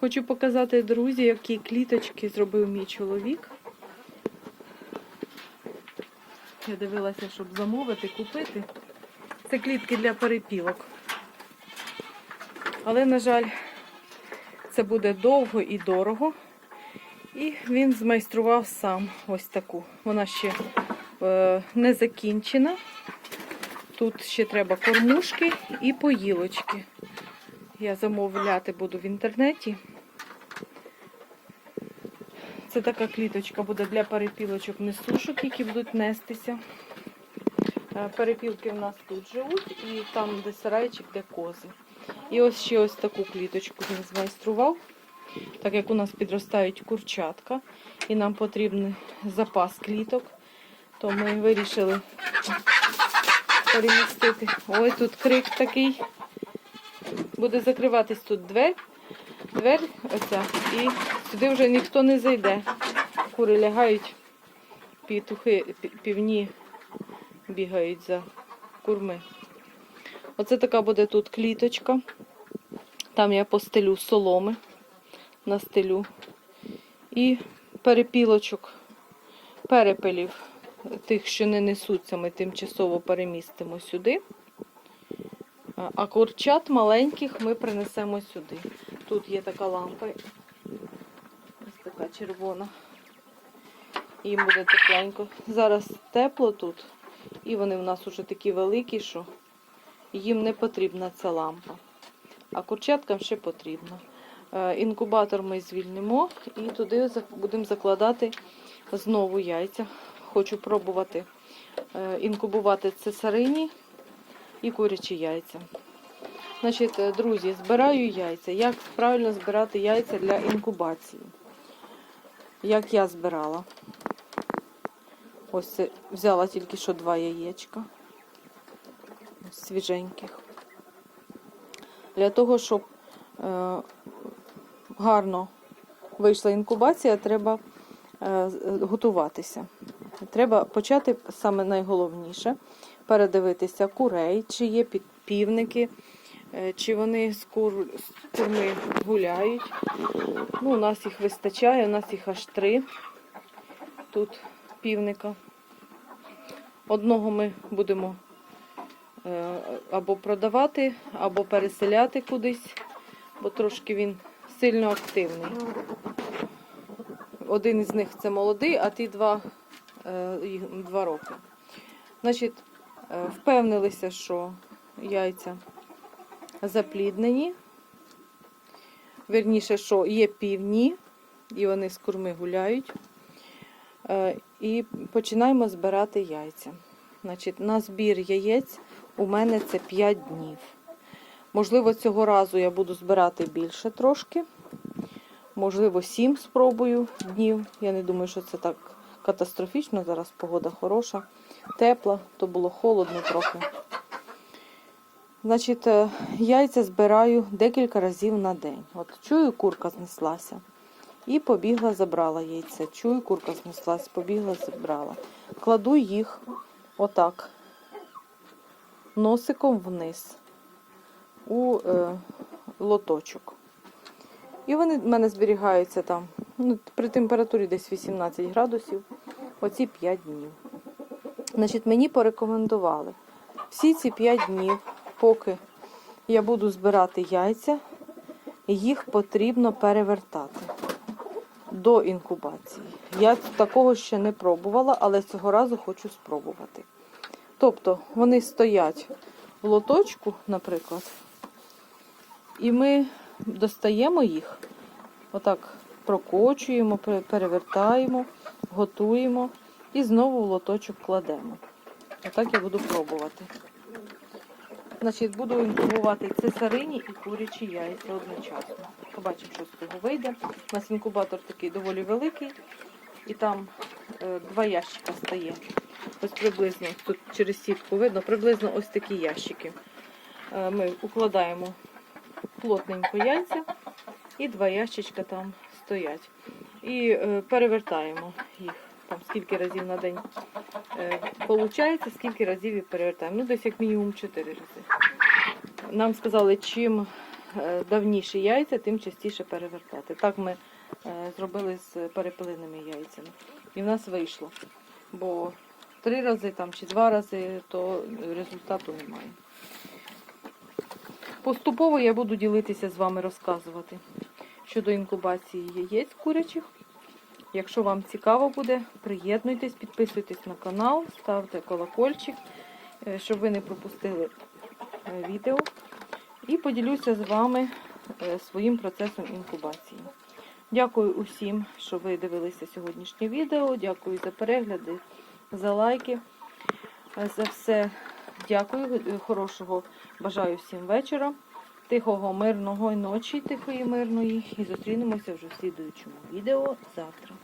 Хочу показати, друзі, які кліточки зробив мій чоловік. Я дивилася, щоб замовити, купити. Це клітки для перепілок. Але, на жаль, це буде довго і дорого. І він змайстрував сам ось таку. Вона ще е, не закінчена. Тут ще треба кормушки і поїлочки. Я замовляти буду в інтернеті. Це така кліточка буде для перепілочок несушок, які будуть нестися. Е, Перепілки в нас тут живуть, і там де сарайчик, де кози. І ось ще ось таку кліточку він змайстрував, так як у нас підростають курчатка, і нам потрібен запас кліток, то ми вирішили перемістити. Ой, тут крик такий. Буде закриватись тут двері, двері оця, і сюди вже ніхто не зайде. Кури лягають, петухи, пі- півні бігають за курми. Оце така буде тут кліточка. Там я постелю соломи, настелю. І перепілочок, перепелів, тих, що не несуться, ми тимчасово перемістимо сюди. А- А курчат маленьких ми принесемо сюди. Тут є така лампа. Ось така червона. Їм буде тепленько. Зараз тепло тут. І вони в нас уже такі великі, що їм не потрібна ця лампа. А курчаткам ще потрібно. Е, Інкубатор ми звільнимо і туди будемо закладати знову яйця. Хочу пробувати е, інкубувати цесарині і курячі яйця. Значить, е, друзі, збираю яйця. Як правильно збирати яйця для інкубації? Як я збирала? Ось це взяла тільки що два яєчка. Ось свіженьких. Для того, щоб е, гарно вийшла інкубація, треба е, готуватися. Треба почати саме найголовніше передивитися курей, чи є під- півники, е, чи вони з, кур, з курми гуляють. Ну, у нас їх вистачає, у нас їх аж три тут півника. Одного ми будемо е, або продавати, або переселяти кудись, бо трошки він сильно активний. Один із них це молодий, а ті два, їх два роки. Значить, е, впевнилися, що яйця запліднені. Вірніше, що є півні, і вони з курми гуляють. Е, І починаємо збирати яйця. Значить, на збір яєць у мене це 5 днів. Можливо, цього разу я буду збирати більше трошки. Можливо, 7 спробую днів. Я не думаю, що це так катастрофічно. Зараз погода хороша, тепла, то було холодно трохи. Значить, е, яйця збираю декілька разів на день. От чую, курка знеслася. І побігла, забрала яйце. Чую, курка знеслась, побігла, забрала. Кладу їх отак, носиком вниз у е, лоточок. І вони в мене зберігаються там ну, при температурі десь 18 градусів, оці 5 днів. Значить, мені порекомендували всі ці 5 днів, поки я буду збирати яйця, їх потрібно перевертати до інкубації. Я такого ще не пробувала, але цього разу хочу спробувати. Тобто вони стоять в лоточку, наприклад, і ми достаємо їх, отак прокочуємо, перевертаємо, готуємо і знову в лоточок кладемо. Отак я буду пробувати. Значить, буду інкубувати цесарині і курячі яйця одночасно. Побачимо, що з цього вийде. У нас інкубатор такий доволі великий, і там е, два ящика стає. Ось приблизно, тут через сітку видно, приблизно ось такі ящики. Е, ми укладаємо плотненько яйця, і два ящичка там стоять. І е, перевертаємо їх. Там скільки разів на день е, скільки разів і перевертаємо. Ну, десь як мінімум 4 рази. Нам сказали, чим е, давніші яйця, тим частіше перевертати. Так ми е, зробили з перепелиними яйцями. І в нас вийшло. Бо три рази там чи два рази, то результату немає. Поступово я буду ділитися з вами, розказувати щодо інкубації яєць курячих. Якщо вам цікаво буде, приєднуйтесь, підписуйтесь на канал, ставте колокольчик, е, щоб ви не пропустили е, відео. І поділюся з вами е, своїм процесом інкубації. Дякую усім, що ви дивилися сьогоднішнє відео. Дякую за перегляди, за лайки. За все дякую. Хорошого бажаю всім вечора. Тихого, мирного ночі, тихої, мирної. І зустрінемося вже в слідуючому відео завтра.